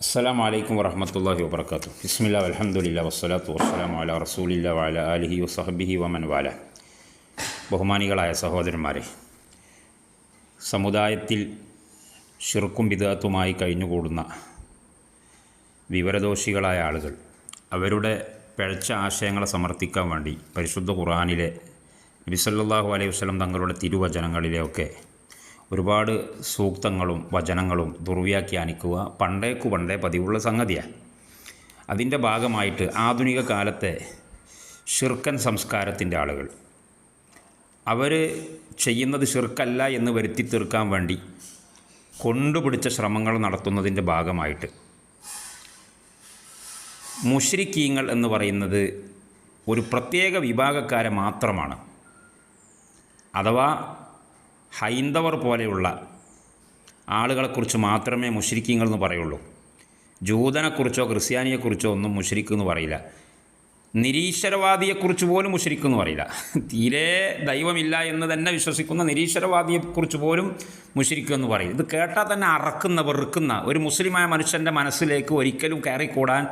അസ്സാം വലൈക്കും വറഹമത്തല്ലാഹി വാബർക്കാത്തു ബിസ്മില്ല അലഹമുല്ല വസ്സലാത്തു വസ്സലാം അല റസൂലില്ല വാല അലിഹി വസഹബിഹി വമൻ വാല. ബഹുമാനികളായ സഹോദരന്മാരെ സമുദായത്തിൽ ഷിർക്കും വിദാത്തുമായി കഴിഞ്ഞുകൂടുന്ന വിവരദോഷികളായ ആളുകൾ അവരുടെ പിഴച്ച ആശയങ്ങളെ സമർത്ഥിക്കാൻ വേണ്ടി പരിശുദ്ധ ഖുർആാനിലെ നബിസല്ലാഹു അലൈഹി വസ്ലം തങ്ങളുടെ തിരുവചനങ്ങളിലെയൊക്കെ ഒരുപാട് സൂക്തങ്ങളും വചനങ്ങളും ദുർവ്യാഖ്യാനിക്കുക പണ്ടേക്കു പണ്ടേ പതിവുള്ള സംഗതിയാണ് അതിന്റെ ഭാഗമായിട്ട് ആധുനിക കാലത്തെ ഷിർക്കൻ സംസ്കാരത്തിന്റെ ആളുകൾ. അവർ ചെയ്യുന്നത് ഷിർക്കല്ല എന്ന് വരുത്തി തീർക്കാൻ വേണ്ടി കൊണ്ടുപിടിച്ച ശ്രമങ്ങൾ നടത്തുന്നതിന്റെ ഭാഗമായിട്ട്. മുഷ്രിക്കീങ്ങൾ എന്ന് പറയുന്നത് ഒരു പ്രത്യേക വിഭാഗക്കാരെ മാത്രമാണ്. അഥവാ ഹൈന്ദവർ പോലെയുള്ള ആളുകളെക്കുറിച്ച് മാത്രമേ മുഷ്രിക്കീങ്ങൾ എന്ന് പറയുള്ളൂ. ജൂതനെക്കുറിച്ചോ ക്രിസ്ത്യാനിയെക്കുറിച്ചോ ഒന്നും മുഷരിക്ക് എന്ന് പറയില്ല. നിരീശ്വരവാദിയെക്കുറിച്ച് പോലും മുഷരിക്ക് എന്ന് പറയില്ല. തീരെ ദൈവമില്ല എന്ന് തന്നെ വിശ്വസിക്കുന്ന നിരീശ്വരവാദിയെക്കുറിച്ച് പോലും മുഷരിക്ക് എന്ന് പറയും ഇത് കേട്ടാൽ തന്നെ അറക്കുന്ന വെറുക്കുന്ന ഒരു മുസ്ലിമായ മനുഷ്യന്റെ മനസ്സിലേക്ക് ഒരിക്കലും കയറിക്കൂടാൻ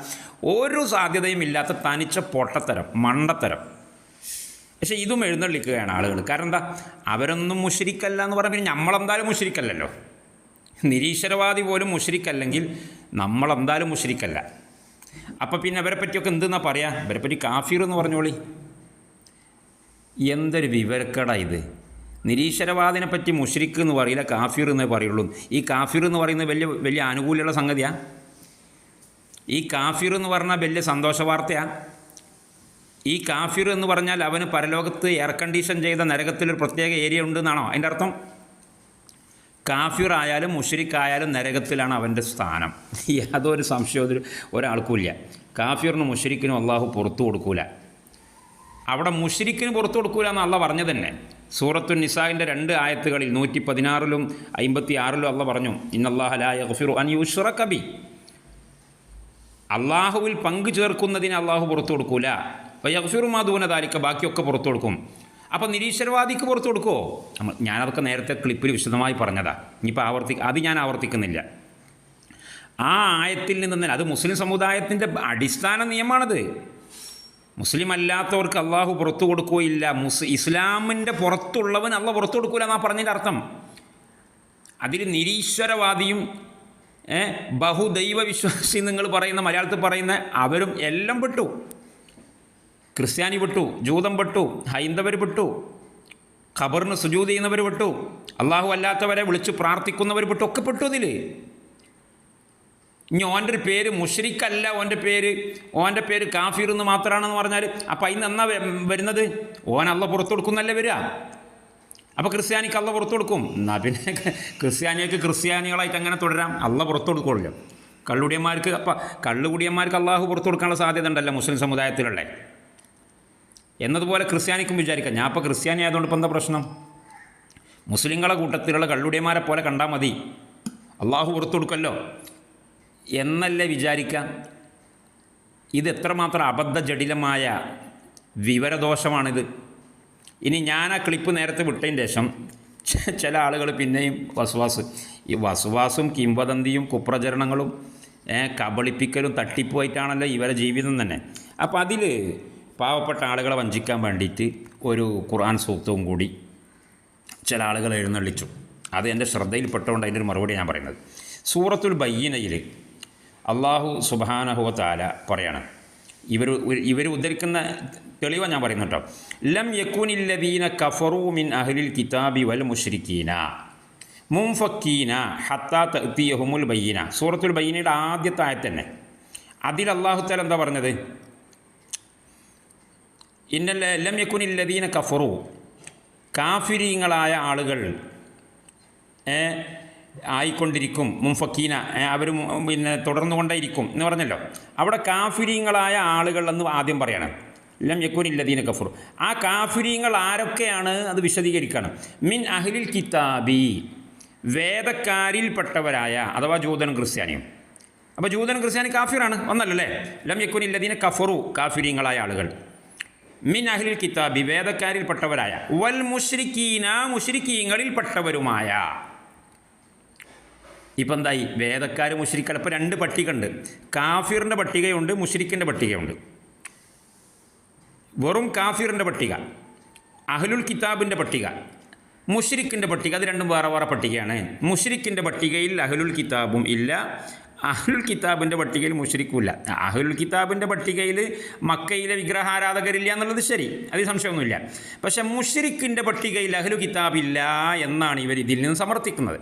ഒരു സാധ്യതയും ഇല്ലാത്ത തനിച്ച പൊട്ടത്തരം മണ്ടത്തരം പക്ഷേ ഇതും എഴുന്നള്ളിക്കുകയാണ് ആളുകൾ. കാരണം എന്താ? അവരൊന്നും മുഷരിക്കല്ല എന്ന് പറഞ്ഞാൽ പിന്നെ നമ്മളെന്തായാലും മുഷരിക്കല്ലല്ലോ. നിരീശ്വരവാദി പോലും മുഷരിക്കല്ലെങ്കിൽ നമ്മളെന്തായാലും മുഷരിക്കല്ല. അപ്പോൾ പിന്നെ അവരെ പറ്റിയൊക്കെ എന്തെന്നാ പറയാ? ഇവരെ പറ്റി കാഫീർ എന്ന് പറഞ്ഞോളി. എന്തൊരു വിവരക്കട ഇത്? നിരീശ്വരവാദിനെ പറ്റി മുഷരിക്ക് എന്ന് പറയില്ല കാഫീർ എന്നേ പറയുള്ളൂ. ഈ കാഫീർ എന്ന് പറയുന്നത് വലിയ വലിയ ആനുകൂല്യമുള്ള സംഗതിയാണ് ഈ കാഫീർ എന്ന് പറഞ്ഞാൽ വലിയ സന്തോഷ വാർത്തയാണ് ഈ കാഫിർ എന്ന് പറഞ്ഞാൽ അവന് പരലോകത്ത് എയർ കണ്ടീഷൻ ചെയ്ത നരകത്തിലൊരു പ്രത്യേക ഏരിയ ഉണ്ട് എന്നാണോ അതിന്റെ അർത്ഥം? കാഫിർ ആയാലും മുഷരിക്കായാലും നരകത്തിലാണ് അവന്റെ സ്ഥാനം. യാതൊരു സംശയവും ഒരാൾക്കും ഒരാൾക്കുമില്ല. കാഫിറിന് മുഷരിക്കിനും അള്ളാഹു പുറത്തു കൊടുക്കൂല. അവിടെ മുഷരിക്കിന് പുറത്തു കൊടുക്കൂല എന്ന് അള്ള പറഞ്ഞു തന്നെ. സൂറത്തു നിസാഹിന്റെ രണ്ട് ആയത്തുകളിൽ നൂറ്റി പതിനാറിലും അമ്പത്തി ആറിലും അള്ള പറഞ്ഞു ഇന്നല്ലാഹലായ ഗഫിറു അൻ യുഷ്റ കബി അള്ളാഹുവിൽ പങ്കു ചേർക്കുന്നതിന് അള്ളാഹു പുറത്തു കൊടുക്കൂല. അപ്പോൾ യഗ്ഫിറുമാദൂന താലിക്ക ബാക്കിയൊക്കെ പുറത്തു കൊടുക്കും. അപ്പോൾ നിരീശ്വരവാദിക്ക് പുറത്തു കൊടുക്കുമോ നമ്മൾ ഞാനതൊക്കെ നേരത്തെ ക്ലിപ്പിൽ വിശദമായി പറഞ്ഞതാണ് ഇനിയിപ്പോൾ ആവർത്തി അത് ഞാൻ ആവർത്തിക്കുന്നില്ല. ആ ആയത്തിൽ നിന്ന് അത് മുസ്ലിം സമുദായത്തിന്റെ അടിസ്ഥാന നിയമമാണത് മുസ്ലിം അല്ലാത്തവർക്ക് അള്ളാഹു പുറത്തു കൊടുക്കുകയില്ല. മുസ് ഇസ്ലാമിന്റെ പുറത്തുള്ളവൻ അള്ള പുറത്തു കൊടുക്കില്ല എന്നാ പറഞ്ഞതിന്റെ അർത്ഥം. അതിൽ നിരീശ്വരവാദിയും ബഹുദൈവ വിശ്വാസി നിങ്ങൾ പറയുന്ന മലയാളത്തിൽ പറയുന്ന അവരും എല്ലാം പെട്ടു. ക്രിസ്ത്യാനി പെട്ടു ജൂതം പെട്ടു ഹൈന്ദവർ പെട്ടു ഖബറിന് സുജൂത് ചെയ്യുന്നവർ പെട്ടു അള്ളാഹു അല്ലാത്തവരെ വിളിച്ച് പ്രാർത്ഥിക്കുന്നവർ പെട്ടു ഒക്കെ പെട്ടു ഇതിൽ ഇനി ഓന്റെ ഒരു പേര് മുഷ്രിക്കല്ല ഓന്റെ പേര് ഓന്റെ പേര് കാഫീർ എന്ന് മാത്രമാണെന്ന് പറഞ്ഞാൽ അപ്പം അതിന് എന്നാ വരുന്നത്? ഓൻ അള്ള പുറത്തു കൊടുക്കുന്നല്ലേ വരിക? അപ്പോൾ ക്രിസ്ത്യാനിക്ക് അള്ള പുറത്തു കൊടുക്കും. എന്നാൽ പിന്നെ ക്രിസ്ത്യാനിക്ക് ക്രിസ്ത്യാനികളായിട്ട് അങ്ങനെ തുടരാം. അള്ള പുറത്തു കൊടുക്കുള്ളൂ. കള്ളുടിയന്മാർക്ക് അപ്പം കള്ളുകുടിയന്മാർക്ക് അള്ളാഹു പുറത്തു കൊടുക്കാനുള്ള സാധ്യത ഉണ്ടല്ലോ മുസ്ലിം സമുദായത്തിലുള്ള. എന്നതുപോലെ ക്രിസ്ത്യാനിക്കും വിചാരിക്കാം. ഞാൻ അപ്പോൾ ക്രിസ്ത്യാനി ആയതുകൊണ്ട് ഇപ്പം എന്താ പ്രശ്നം? മുസ്ലിങ്ങളെ കൂട്ടത്തിലുള്ള കള്ളുടിയന്മാരെ പോലെ കണ്ടാൽ മതി. അള്ളാഹു കൊടുക്കല്ലോ. എന്നല്ലേ വിചാരിക്കാം? ഇത് എത്രമാത്രം അബദ്ധ ജടിലമായ വിവരദോഷമാണിത്. ഇനി ഞാൻ ആ ക്ലിപ്പ് നേരത്തെ വിട്ടതിന് ശേഷം ചില ആളുകൾ പിന്നെയും വസുവാസ് ഈ വസുവാസും കിംവദന്തിയും കുപ്രചരണങ്ങളും കബളിപ്പിക്കലും തട്ടിപ്പുമായിട്ടാണല്ലോ ഇവരെ ജീവിതം തന്നെ. അപ്പോൾ അതിൽ പാവപ്പെട്ട ആളുകളെ വഞ്ചിക്കാൻ വേണ്ടിയിട്ട് ഒരു ഖുർആൻ സൂക്തവും കൂടി ചില ആളുകൾ എഴുന്നള്ളിച്ചു. അത് എന്റെ ശ്രദ്ധയിൽപ്പെട്ടുകൊണ്ട് അതിന്റെ ഒരു മറുപടി ഞാൻ പറയുന്നത്. സൂറത്തുൽ ബയ്യനയിൽ അള്ളാഹു സുബാനഹുവ താല പറയാണ്. ഇവർ ഇവർ ഉദ്ധരിക്കുന്ന തെളിവ ഞാൻ പറയുന്നു കേട്ടോ. ലം യക്കുനില്ലദീന കഫറു മിൻ അഹ്ലിൽ കിതാബി വൽ മുഷ്രിക്കീന മുംഫക്കീന ഹത്താ തീയഹുമുൽ ബയ്യന. സൂറത്തുൽ ബയ്യനയുടെ ആദ്യത്തെ ആയത്തന്നെ അതിൽ അള്ളാഹു താല എന്താ പറഞ്ഞത്? ഇന്നല്ല ലം യക്കുനില്ലദീന കഫറു. കാഫിരീങ്ങളായ ആളുകൾ ആയിക്കൊണ്ടിരിക്കും. മുംഫക്കീന അവർ പിന്നെ തുടർന്നുകൊണ്ടേയിരിക്കും എന്ന് പറഞ്ഞല്ലോ. അവിടെ കാഫിരീങ്ങളായ ആളുകൾ എന്ന് ആദ്യം പറയണം. ലം യക്കൂനില്ലദീന കഫറു. ആ കാഫിരീങ്ങൾ ആരൊക്കെയാണ് അത് വിശദീകരിക്കണം. മിൻ അഹ്ലിൽ കിതാബി. വേദക്കാരിൽപ്പെട്ടവരായ അഥവാ ജൂതനും ക്രിസ്ത്യാനിയും. അപ്പോൾ ജൂതനും ക്രിസ്ത്യാനി കാഫിറാണ്. ഒന്നല്ലേ ലം യക്കൂനില്ലദീന കഫറു കാഫിരീങ്ങളായ ആളുകൾ. മിൻ അഹ്ലിൽ കിതാബി വേദക്കാരിൽപ്പെട്ടവരായ വൽ മുഷ്രിക്കീന മുഷ്രിക്കീങ്ങളിൽപ്പെട്ടവരുമായ ഇപ്പം എന്തായി? വേദക്കാർ മുഷ്രിക്കൽ ഇപ്പോൾ രണ്ട് പട്ടിക ഉണ്ട് കാഫിറിന്റെ പട്ടികയുണ്ട് മുഷ്രിക്കിന്റെ പട്ടികയുണ്ട്. വെറും കാഫിറിന്റെ പട്ടിക അഹ്ലുൽ കിതാബിന്റെ പട്ടിക മുഷ്രിക്കിന്റെ പട്ടിക. അത് രണ്ടും വേറെ വേറെ പട്ടികയാണ്. മുഷ്രിക്കിന്റെ പട്ടികയിൽ അഹ്ലുൽ കിതാബും ഇല്ല. അഹ്ലുൽ കിതാബിന്റെ പട്ടികയിൽ മുഷരിക്കൂല അഹുൽ കിതാബിന്റെ പട്ടികയിൽ മക്കയിലെ വിഗ്രഹാരാധകരില്ല എന്നുള്ളത് ശരി. അതിൽ സംശയമൊന്നുമില്ല. പക്ഷേ മുഷരിക്കിന്റെ പട്ടികയിൽ അഹ്ലു കിതാബില്ല എന്നാണ് ഇവർ ഇതിൽ നിന്ന് സമർത്ഥിക്കുന്നത്.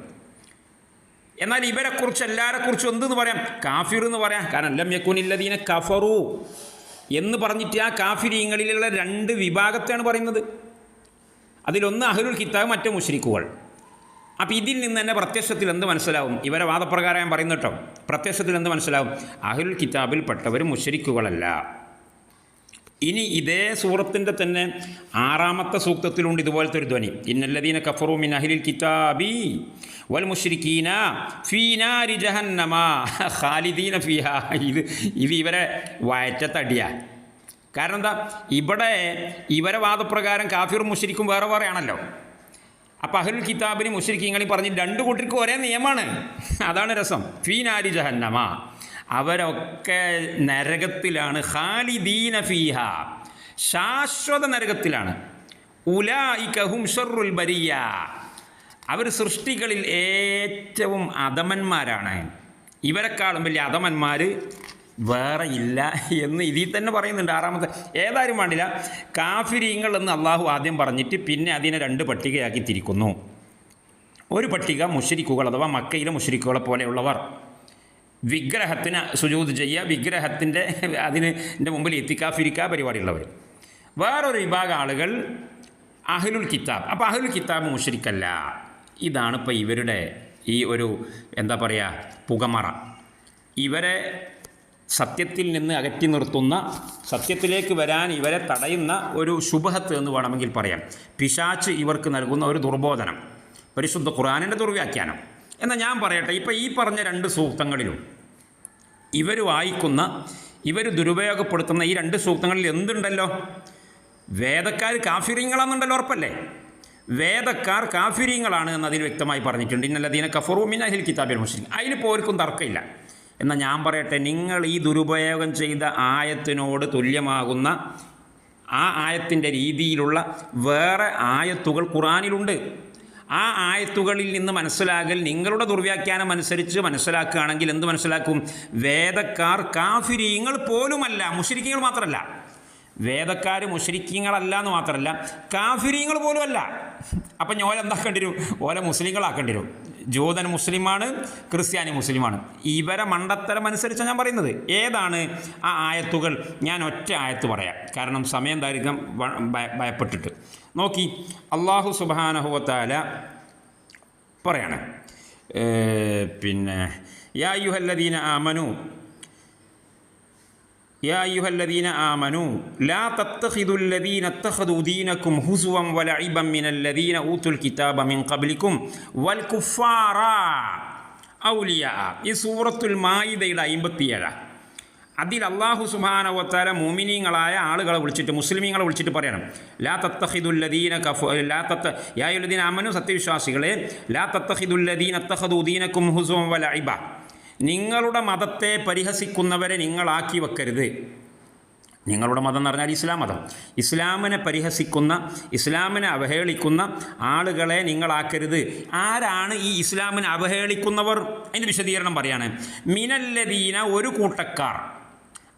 എന്നാൽ ഇവരെക്കുറിച്ച് എല്ലാവരെക്കുറിച്ചും എന്തെന്ന് പറയാം? കാഫിർ എന്ന് പറയാം. കാരണം എല്ലാം യക്കുനില്ലദീന കഫറു എന്ന് പറഞ്ഞിട്ട് ആ കാഫിരിയങ്ങളിലുള്ള രണ്ട് വിഭാഗത്തെയാണ് പറയുന്നത്. അതിലൊന്ന് അഹ്ലുൽ കിതാബ് മറ്റേ മുഷ്രിക്കുകൾ. അപ്പോൾ ഇതിൽ നിന്ന് തന്നെ പ്രത്യക്ഷത്തിൽ എന്ത് മനസ്സിലാവും? ഇവരെ വാദപ്രകാരം ഞാൻ പറയുന്നു കേട്ടോ. പ്രത്യക്ഷത്തിൽ എന്ത് മനസ്സിലാവും? അഹ്ലുൽ കിതാബിൽപ്പെട്ടവർ മുഷരിക്കുകളല്ല ഇനി ഇതേ സൂറത്തിന്റെ തന്നെ ആറാമത്തെ സൂക്തത്തിലുണ്ട് ഇതുപോലത്തെ ഒരു ധ്വനി. ഇന്നല്ലദീന കഫറു മിൻ അഹ്ലിൽ കിതാബി വൽ മുഷരിക്കീന ഫീനാരി ജഹന്നമ ഖാലിദീന ഫിഹ. ഇത് ഇത് ഇവരെ വയറ്റത്തടിയ. കാരണം എന്താ? ഇവിടെ ഇവരെ വാദപ്രകാരം കാഫിറും മുഷരിക്കും വേറെ വേറെയാണല്ലോ. അപ്പോൾ അഹുൽ കിതാബിന് മുഷരിക്കീങ്ങളി പറഞ്ഞ് രണ്ട് കൂട്ടർക്കും ഒരേ നിയമമാണ് അതാണ് രസം. ഫീനാരി ജഹന്നമ. അവരൊക്കെ നരകത്തിലാണ്. ഖാലിദീന ഫീഹ. ശാശ്വത നരകത്തിലാണ്. ബരിയ. അവർ സൃഷ്ടികളിൽ ഏറ്റവും അധമന്മാരാണ് ഇവരെക്കാളും വലിയ അധമന്മാർ വേറെ ഇല്ല എന്ന് ഇതിൽ തന്നെ പറയുന്നുണ്ട് ആറാമത്തെ. ഏതായാലും വേണ്ടില്ല. കാഫിരീങ്ങൾ എന്ന് അള്ളാഹു ആദ്യം പറഞ്ഞിട്ട് പിന്നെ അതിനെ രണ്ട് പട്ടികയാക്കി തിരിക്കുന്നു. ഒരു പട്ടിക മുഷരിക്കുകൾ അഥവാ മക്കയിലെ മുഷരിക്കുകളെ പോലെയുള്ളവർ. വിഗ്രഹത്തിന് സുജൂത് ചെയ്യുക വിഗ്രഹത്തിന്റെ അതിന് ന്റെ മുമ്പിൽ എത്തിക്കാഫിരിക്ക പരിപാടിയുള്ളവർ. വേറൊരു വിഭാഗം ആളുകൾ അഹ്ലുൽ കിതാബ്. അപ്പോൾ അഹ്ലുൽ കിതാബ് മുഷരിക്കല്ല ഇതാണ് ഇപ്പോൾ ഇവരുടെ ഈ ഒരു എന്താ പറയുക പുകമറ. ഇവരെ സത്യത്തിൽ നിന്ന് അകറ്റി നിർത്തുന്ന സത്യത്തിലേക്ക് വരാൻ ഇവരെ തടയുന്ന ഒരു ശുഭഹത്ത് എന്ന് വേണമെങ്കിൽ പറയാം. പിശാച്ച് ഇവർക്ക് നൽകുന്ന ഒരു ദുർബോധനം. പരിശുദ്ധ ഖുറാനിന്റെ ദുർവ്യാഖ്യാനം. എന്നാൽ ഞാൻ പറയട്ടെ ഇപ്പോൾ ഈ പറഞ്ഞ രണ്ട് സൂക്തങ്ങളിലും ഇവർ വായിക്കുന്ന ഇവർ ദുരുപയോഗപ്പെടുത്തുന്ന ഈ രണ്ട് സൂക്തങ്ങളിൽ എന്തുണ്ടല്ലോ? വേദക്കാർ കാഫിറിങ്ങളാണെന്നുണ്ടല്ലോ ഉറപ്പല്ലേ? വേദക്കാർ കാഫിരിങ്ങളാണ് എന്നതിൽ വ്യക്തമായി പറഞ്ഞിട്ടുണ്ട്. ഇന്നല്ലദീന കഫറു മിൻ അഹിൽ കിതാബിൽ മുസ്ലിം അതിൽ പോർക്കും തർക്കമില്ല. എന്നാൽ ഞാൻ പറയട്ടെ നിങ്ങൾ ഈ ദുരുപയോഗം ചെയ്ത ആയത്തിനോട് തുല്യമാകുന്ന ആ ആയത്തിന്റെ രീതിയിലുള്ള വേറെ ആയത്തുകൾ ഖുറാനിലുണ്ട് ആ ആയത്തുകളിൽ നിന്ന് മനസ്സിലാകൽ നിങ്ങളുടെ ദുർവ്യാഖ്യാനം അനുസരിച്ച് മനസ്സിലാക്കുകയാണെങ്കിൽ എന്ത് മനസ്സിലാക്കും? വേദക്കാർ കാഫിരീങ്ങൾ പോലുമല്ല മുഷരിക്കങ്ങൾ മാത്രമല്ല വേദക്കാർ മുഷരിക്കങ്ങളല്ല എന്ന് മാത്രമല്ല കാഫിരീങ്ങൾ പോലുമല്ല. അപ്പം ഞാൻ എന്താക്കേണ്ടി വരും? ഓലെ മുസ്ലിങ്ങളാക്കേണ്ടി വരും. ജൂതൻ മുസ്ലിമാണ് ക്രിസ്ത്യാനി മുസ്ലിമാണ്. ഇവരെ മണ്ടത്തരം അനുസരിച്ചാണ് ഞാൻ പറയുന്നത്. ഏതാണ് ആ ആയത്തുകൾ? ഞാൻ ഒറ്റ ആയത്ത് പറയാം. കാരണം സമയം ദൈർഘ്യം ഭയപ്പെട്ടിട്ട്. നോക്കി. അള്ളാഹു സുബാനഹുവത്താല പറയാണ്. പിന്നെ യാ യുഹല്ലദീന ആമനു യാ ആമനു ലാ തത്തഹിദുല്ലദീന തഹദു ഹുസുവം വലഇബം മിനല്ലദീന ഊത്തുൽ കിതാബ മിൻ ഖബ്ലിക്കും വൽ ഔലിയ. ഈ സൂറത്തുൽ മായിദയുടെ അമ്പത്തിയേഴാണ് അതിൽ അള്ളാഹു സുബാനവത്താല മോമിനീങ്ങളായ ആളുകളെ വിളിച്ചിട്ട് മുസ്ലിമീങ്ങളെ വിളിച്ചിട്ട് പറയണം. ലാ തത്തഹിദുല്ലദീന കഫ ലാ തത്ത യായുലദീൻ അമനു സത്യവിശ്വാസികളെ ലാ തത്തഹിദുല്ലദീൻ അത്തഹദുദ്ദീനക്കും ഹുസും വലഇബ. നിങ്ങളുടെ മതത്തെ പരിഹസിക്കുന്നവരെ നിങ്ങളാക്കി വെക്കരുത്. നിങ്ങളുടെ മതം എന്ന് പറഞ്ഞാൽ ഇസ്ലാം മതം. ഇസ്ലാമിനെ പരിഹസിക്കുന്ന ഇസ്ലാമിനെ അവഹേളിക്കുന്ന ആളുകളെ നിങ്ങളാക്കരുത്. ആരാണ് ഈ ഇസ്ലാമിനെ അവഹേളിക്കുന്നവർ? അതിന്റെ വിശദീകരണം പറയാണ്. മിനല്ലദീന ഒരു കൂട്ടക്കാർ.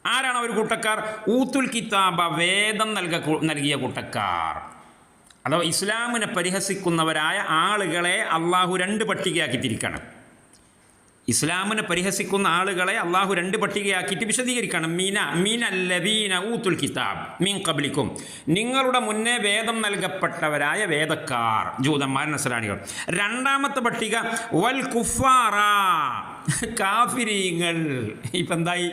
ആരാണ് ഒരു കൂട്ടക്കാർ? ഊത്തുൽ കിതാബ വേദം നൽക നൽകിയ കൂട്ടക്കാർ. അഥവാ ഇസ്ലാമിനെ പരിഹസിക്കുന്നവരായ ആളുകളെ അള്ളാഹു രണ്ട് പട്ടികയാക്കി തിരിക്കണം ഇസ്ലാമിനെ പരിഹസിക്കുന്ന ആളുകളെ അള്ളാഹു രണ്ട് പട്ടികയാക്കിയിട്ട് വിശദീകരിക്കണം. മീന മീൻ അല്ലദീന ഊത്തുൽ കിതാബ് മീൻ കബലിക്കും നിങ്ങളുടെ മുന്നേ വേദം നൽകപ്പെട്ടവരായ വേദക്കാർ ജൂതന്മാർ നസലാണികൾ രണ്ടാമത്തെ പട്ടിക വൽ കുഫാറ കാഫിരീങ്ങൾ. ഇപ്പം എന്തായി?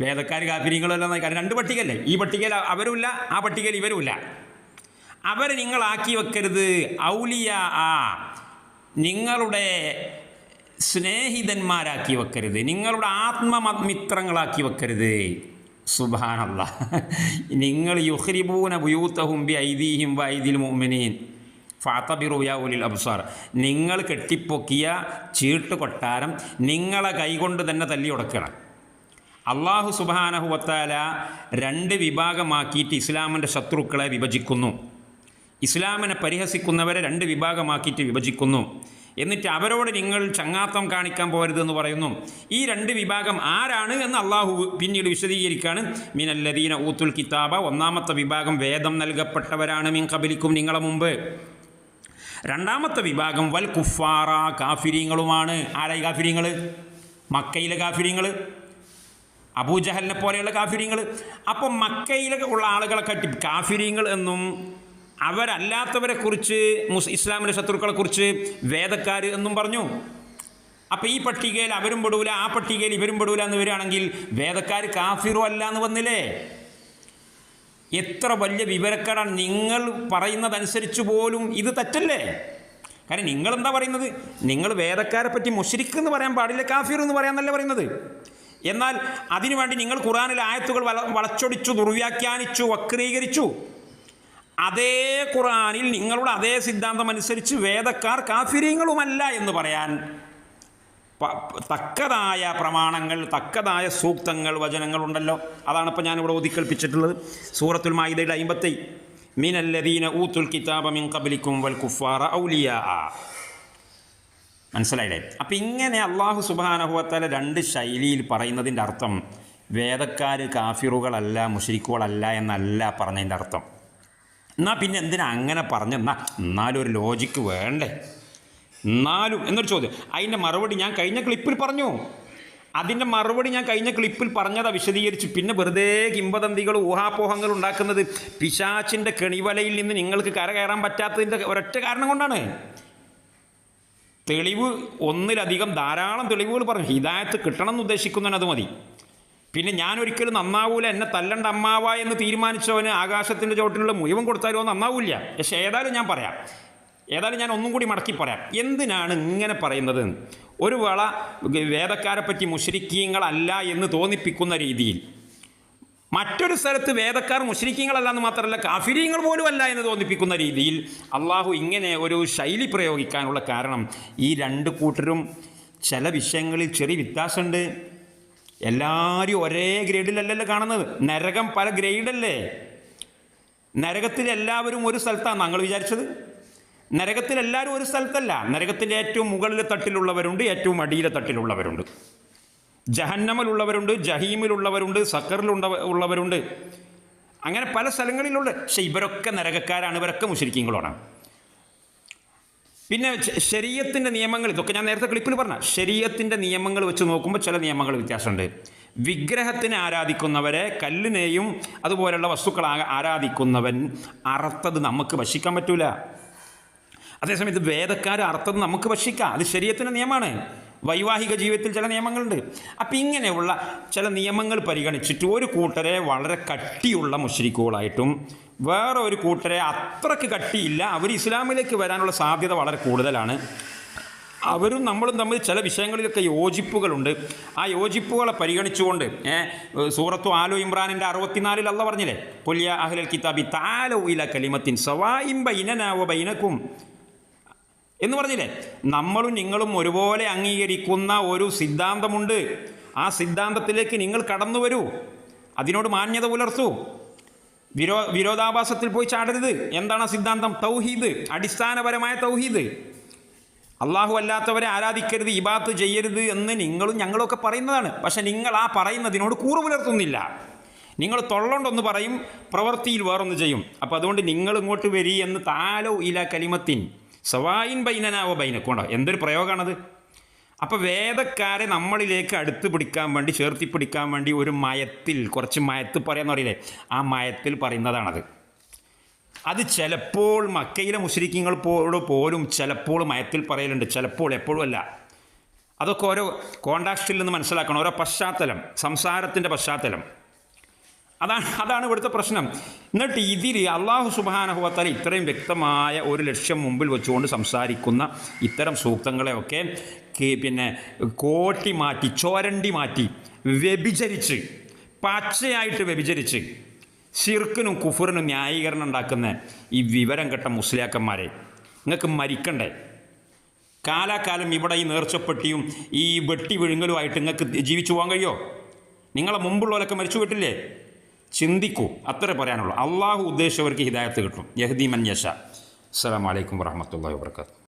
വേദക്കാർ കാഫിരീങ്ങളെല്ലാം കാരണം രണ്ട് പട്ടികയല്ലേ? ഈ പട്ടികയിൽ അവരുമില്ല ആ പട്ടികയിൽ ഇവരുമില്ല. അവരെ നിങ്ങളാക്കി വെക്കരുത്. ഔലിയ ആ നിങ്ങളുടെ സ്നേഹിതന്മാരാക്കി വെക്കരുത്. നിങ്ങളുടെ ആത്മമിത്രങ്ങളാക്കി വെക്കരുത്. സുബാനല്ല നിങ്ങൾ യുഹ്രിബൂന ബുയൂത്തഹും ബി ഐദീഹിം വൈദിൽ മുഅ്മിനീൻ. ഫാത്തബിറുയ ഉലിൽ അബ്സാർ. നിങ്ങൾ കെട്ടിപ്പൊക്കിയ ചീട്ട് കൊട്ടാരം നിങ്ങളെ കൈകൊണ്ട് തന്നെ തല്ലി ഉടക്കണം. അള്ളാഹു സുബാനഹുവത്താല രണ്ട് വിഭാഗമാക്കിയിട്ട് ഇസ്ലാമിന്റെ ശത്രുക്കളെ വിഭജിക്കുന്നു. ഇസ്ലാമിനെ പരിഹസിക്കുന്നവരെ രണ്ട് വിഭാഗമാക്കിയിട്ട് വിഭജിക്കുന്നു. എന്നിട്ട് അവരോട് നിങ്ങൾ ചങ്ങാത്തം കാണിക്കാൻ പോരുതെന്ന് പറയുന്നു. ഈ രണ്ട് വിഭാഗം ആരാണ് എന്ന് അള്ളാഹു പിന്നീട് വിശദീകരിക്കുകയാണ്. മിനല്ലദീന ഊത്തുൽ കിതാബ ഒന്നാമത്തെ വിഭാഗം വേദം നൽകപ്പെട്ടവരാണ് മീൻ കബലിക്കും നിങ്ങളെ മുമ്പ്. രണ്ടാമത്തെ വിഭാഗം വൽ കുഫാറ കാഫിരിങ്ങളുമാണ്. ആരായി കാഫിരിങ്ങൾ മക്കയിലെ കാഫിരിങ്ങൾ അബൂജഹലിനെ പോലെയുള്ള കാഫിരിങ്ങൾ അപ്പം മക്കയിലൊക്കെ ഉള്ള ആളുകളെ കട്ടി കാഫിരിങ്ങൾ എന്നും അവരല്ലാത്തവരെ കുറിച്ച് മുസ് ഇസ്ലാമിന്റെ ശത്രുക്കളെ കുറിച്ച് വേദക്കാർ എന്നും പറഞ്ഞു. അപ്പം ഈ പട്ടികയിൽ അവരും പെടൂല ആ പട്ടികയിൽ ഇവരും പെടൂല എന്ന് വരികയാണെങ്കിൽ വേദക്കാർ കാഫിറും അല്ല എന്ന് വന്നില്ലേ? എത്ര വലിയ വിവരക്കാരാണ് നിങ്ങൾ പറയുന്നതനുസരിച്ച് പോലും ഇത് തെറ്റല്ലേ? കാരണം നിങ്ങൾ എന്താ പറയുന്നത്? നിങ്ങൾ വേദക്കാരെ പറ്റി മുഷരിക്ക് എന്ന് പറയാൻ പാടില്ല കാഫിർ എന്ന് പറയാമെന്നല്ലേ പറയുന്നത്. എന്നാൽ അതിനുവേണ്ടി നിങ്ങൾ ഖുറാനിലെ ആയത്തുകൾ വള വളച്ചൊടിച്ചു ദുർവ്യാഖ്യാനിച്ചു വക്രീകരിച്ചു. അതേ ഖുറാനിൽ നിങ്ങളുടെ അതേ സിദ്ധാന്തം അനുസരിച്ച് വേദക്കാർ കാഫിര്യങ്ങളുമല്ല എന്ന് പറയാൻ തക്കതായ പ്രമാണങ്ങൾ തക്കതായ സൂക്തങ്ങൾ വചനങ്ങളുണ്ടല്ലോ. അതാണ് ഇപ്പോൾ ഞാനിവിടെ ഒതുക്കൽപ്പിച്ചിട്ടുള്ളത് സൂറത്തുൽ മായിദയുടെ അയിമ്പത്തി മീനല്ലദീന ഊത്തുൽ കിതാബ മിൻ കബലിക്കും വൽ കുഫാറ ഔലിയ. മനസ്സിലായില്ലേ? അപ്പം ഇങ്ങനെ അള്ളാഹു സുബാനഹുവത്താല രണ്ട് ശൈലിയിൽ പറയുന്നതിന്റെ അർത്ഥം വേദക്കാർ കാഫിറുകളല്ല മുഷരിക്കുകളല്ല എന്നല്ല പറഞ്ഞതിന്റെ അർത്ഥം. എന്നാൽ പിന്നെ എന്തിനാ അങ്ങനെ പറഞ്ഞെന്നാ എന്നാലും ഒരു ലോജിക്ക് വേണ്ടേ? എന്നാലും എന്നൊരു ചോദ്യം. അതിന്റെ മറുപടി ഞാൻ കഴിഞ്ഞ ക്ലിപ്പിൽ പറഞ്ഞു. അതിന്റെ മറുപടി ഞാൻ കഴിഞ്ഞ ക്ലിപ്പിൽ പറഞ്ഞതാ വിശദീകരിച്ചു. പിന്നെ വെറുതെ കിംവദന്തികൾ ഊഹാപോഹങ്ങൾ ഉണ്ടാക്കുന്നത് പിശാച്ചിന്റെ കെണിവലയിൽ നിന്ന് നിങ്ങൾക്ക് കരകയറാൻ പറ്റാത്തതിന്റെ ഒരൊറ്റ കാരണം കൊണ്ടാണ്. തെളിവ് ഒന്നിലധികം ധാരാളം തെളിവുകൾ പറഞ്ഞു. ഹിദായത്ത് കിട്ടണം എന്ന് ഉദ്ദേശിക്കുന്നതിന് അത് മതി. പിന്നെ ഞാൻ ഒരിക്കലും നന്നാവൂല എന്നെ തല്ലണ്ട അമ്മാവ എന്ന് തീരുമാനിച്ചവന് ആകാശത്തിന്റെ ചോട്ടിലുള്ള മുഴുവൻ കൊടുത്താലോ നന്നാവൂല പക്ഷെ ഏതായാലും ഞാൻ പറയാം. ഏതായാലും ഞാൻ ഒന്നും കൂടി മടക്കി പറയാം. എന്തിനാണ് ഇങ്ങനെ പറയുന്നത്? ഒരു വള വേദക്കാരെ പറ്റി മുഷരിക്കീങ്ങളല്ല എന്ന് തോന്നിപ്പിക്കുന്ന രീതിയിൽ. മറ്റൊരു സ്ഥലത്ത് വേദക്കാർ മുഷരിക്കീങ്ങളല്ല എന്ന് മാത്രമല്ല കാഫിരീങ്ങൾ പോലും അല്ല എന്ന് തോന്നിപ്പിക്കുന്ന രീതിയിൽ അള്ളാഹു ഇങ്ങനെ ഒരു ശൈലി പ്രയോഗിക്കാനുള്ള കാരണം ഈ രണ്ട് കൂട്ടരും ചില വിഷയങ്ങളിൽ ചെറിയ വ്യത്യാസമുണ്ട്. എല്ലാവരും ഒരേ ഗ്രേഡിലല്ലല്ലോ കാണുന്നത്. നരകം പല ഗ്രേഡല്ലേ? നരകത്തിൽ എല്ലാവരും ഒരു സ്ഥലത്താണ് ഞങ്ങൾ വിചാരിച്ചത്? നരകത്തിൽ എല്ലാവരും ഒരു സ്ഥലത്തല്ല. നരകത്തിന്റെ ഏറ്റവും മുകളിലെ തട്ടിലുള്ളവരുണ്ട് ഏറ്റവും അടിയിലെ തട്ടിലുള്ളവരുണ്ട്. ജഹന്നമലുള്ളവരുണ്ട് ജഹീമിലുള്ളവരുണ്ട് സക്കറിലുണ്ട ഉള്ളവരുണ്ട്. അങ്ങനെ പല സ്ഥലങ്ങളിലുണ്ട്. പക്ഷെ ഇവരൊക്കെ നരകക്കാരാണ്. ഇവരൊക്കെ മുഷരിക്കീങ്ങളാണ്. പിന്നെ ശരീരത്തിന്റെ നിയമങ്ങൾ ഇതൊക്കെ ഞാൻ നേരത്തെ ക്ലിപ്പിൽ പറഞ്ഞ ശരീരത്തിന്റെ നിയമങ്ങൾ വെച്ച് നോക്കുമ്പോൾ ചില നിയമങ്ങൾ വ്യത്യാസമുണ്ട്. വിഗ്രഹത്തിനെ ആരാധിക്കുന്നവരെ കല്ലിനെയും അതുപോലെയുള്ള വസ്തുക്കൾ ആരാധിക്കുന്നവൻ അറുത്തത് നമുക്ക് ഭക്ഷിക്കാൻ പറ്റൂല. അതേസമയത്ത് വേദക്കാർ അർത്ഥം നമുക്ക് ഭക്ഷിക്കാം. അത് ശരീരത്തിന്റെ നിയമമാണ്. വൈവാഹിക ജീവിതത്തിൽ ചില നിയമങ്ങളുണ്ട്. അപ്പം ഇങ്ങനെയുള്ള ചില നിയമങ്ങൾ പരിഗണിച്ചിട്ട് ഒരു കൂട്ടരെ വളരെ കട്ടിയുള്ള മുഷരിക്കുകളായിട്ടും വേറെ ഒരു കൂട്ടരെ അത്രയ്ക്ക് കട്ടിയില്ല അവർ ഇസ്ലാമിലേക്ക് വരാനുള്ള സാധ്യത വളരെ കൂടുതലാണ്. അവരും നമ്മളും തമ്മിൽ ചില വിഷയങ്ങളിലൊക്കെ യോജിപ്പുകളുണ്ട്. ആ യോജിപ്പുകളെ പരിഗണിച്ചുകൊണ്ട് സൂറത്തു ആലു ഇമ്രാനിന്റെ അറുപത്തിനാലിൽ അല്ല പറഞ്ഞില്ലേ? കൊല്യ അഹ്ലൽ കിതാബി താലോ ഇല കലിമത്തിൻ സവായിം ബൈനനാവ ബൈനക്കും എന്ന് പറഞ്ഞില്ലേ? നമ്മളും നിങ്ങളും ഒരുപോലെ അംഗീകരിക്കുന്ന ഒരു സിദ്ധാന്തമുണ്ട്. ആ സിദ്ധാന്തത്തിലേക്ക് നിങ്ങൾ കടന്നു വരൂ. അതിനോട് മാന്യത പുലർത്തൂ. വിരോ വിരോധാഭാസത്തിൽ പോയി ചാടരുത്. എന്താണ് ആ സിദ്ധാന്തം? തൗഹീദ്. അടിസ്ഥാനപരമായ തൗഹീദ്. അള്ളാഹു അല്ലാത്തവരെ ആരാധിക്കരുത് ഇബാത്ത് ചെയ്യരുത് എന്ന് നിങ്ങളും ഞങ്ങളൊക്കെ പറയുന്നതാണ്. പക്ഷെ നിങ്ങൾ ആ പറയുന്നതിനോട് കൂറു പുലർത്തുന്നില്ല. നിങ്ങൾ തൊള്ളൊണ്ടൊന്ന് പറയും പ്രവൃത്തിയിൽ വേറൊന്ന് ചെയ്യും. അപ്പോൾ അതുകൊണ്ട് നിങ്ങൾ ഇങ്ങോട്ട് വരി എന്ന് താലോ ഇല കലിമത്തിൻ. സവായിൻ ബൈനനാവോ ബൈനക്കുണ്ടോ എന്തൊരു പ്രയോഗമാണത് അപ്പോൾ വേദക്കാരെ നമ്മളിലേക്ക് അടുത്ത് പിടിക്കാൻ വേണ്ടി ചേർത്തി പിടിക്കാൻ വേണ്ടി ഒരു മയത്തിൽ കുറച്ച് മയത്ത് പറയാന്ന് പറയില്ലേ? ആ മയത്തിൽ പറയുന്നതാണത്. അത് ചിലപ്പോൾ മക്കയിലെ മുസ്ലിക്കങ്ങളോട് പോലും ചിലപ്പോൾ മയത്തിൽ പറയലുണ്ട്. ചിലപ്പോൾ എപ്പോഴും അല്ല. അതൊക്കെ ഓരോ കോണ്ടാക്സ്റ്റിൽ നിന്ന് മനസ്സിലാക്കണം. ഓരോ പശ്ചാത്തലം സംസാരത്തിന്റെ പശ്ചാത്തലം. അതാണ് അതാണ് ഇവിടുത്തെ പ്രശ്നം. എന്നിട്ട് ഇതിൽ അള്ളാഹു സുബാനഹുവത്താല ഇത്രയും വ്യക്തമായ ഒരു ലക്ഷ്യം മുമ്പിൽ വെച്ചുകൊണ്ട് സംസാരിക്കുന്ന ഇത്തരം സൂക്തങ്ങളെയൊക്കെ പിന്നെ കോട്ടി മാറ്റി ചോരണ്ടി മാറ്റി വ്യഭിചരിച്ച് പച്ചയായിട്ട് വ്യഭിചരിച്ച് ഷിർക്കിനും കുഫറിനും ന്യായീകരണം ഉണ്ടാക്കുന്ന ഈ വിവരം കെട്ട മുസ്ലിയാക്കന്മാരെ നിങ്ങൾക്ക് മരിക്കണ്ടേ? കാലാകാലം ഇവിടെ ഈ നേർച്ചപ്പെട്ടിയും ഈ വെട്ടി വിഴുങ്ങലുമായിട്ട് നിങ്ങൾക്ക് ജീവിച്ചു പോകാൻ കഴിയോ? നിങ്ങളെ മുമ്പുള്ളവരൊക്കെ മരിച്ചു വിട്ടില്ലേ ചിന്തിക്കൂ. അത്ര പറയാനുള്ളൂ. അള്ളാഹു ഉദ്ദേശിച്ചവർക്ക് ഹിദായത്ത് കിട്ടും. യഹദീമൻ യഷ അസ്സാം വലൈക്കും വാഹമത്തല്ലാ വാബർക്കാത്തു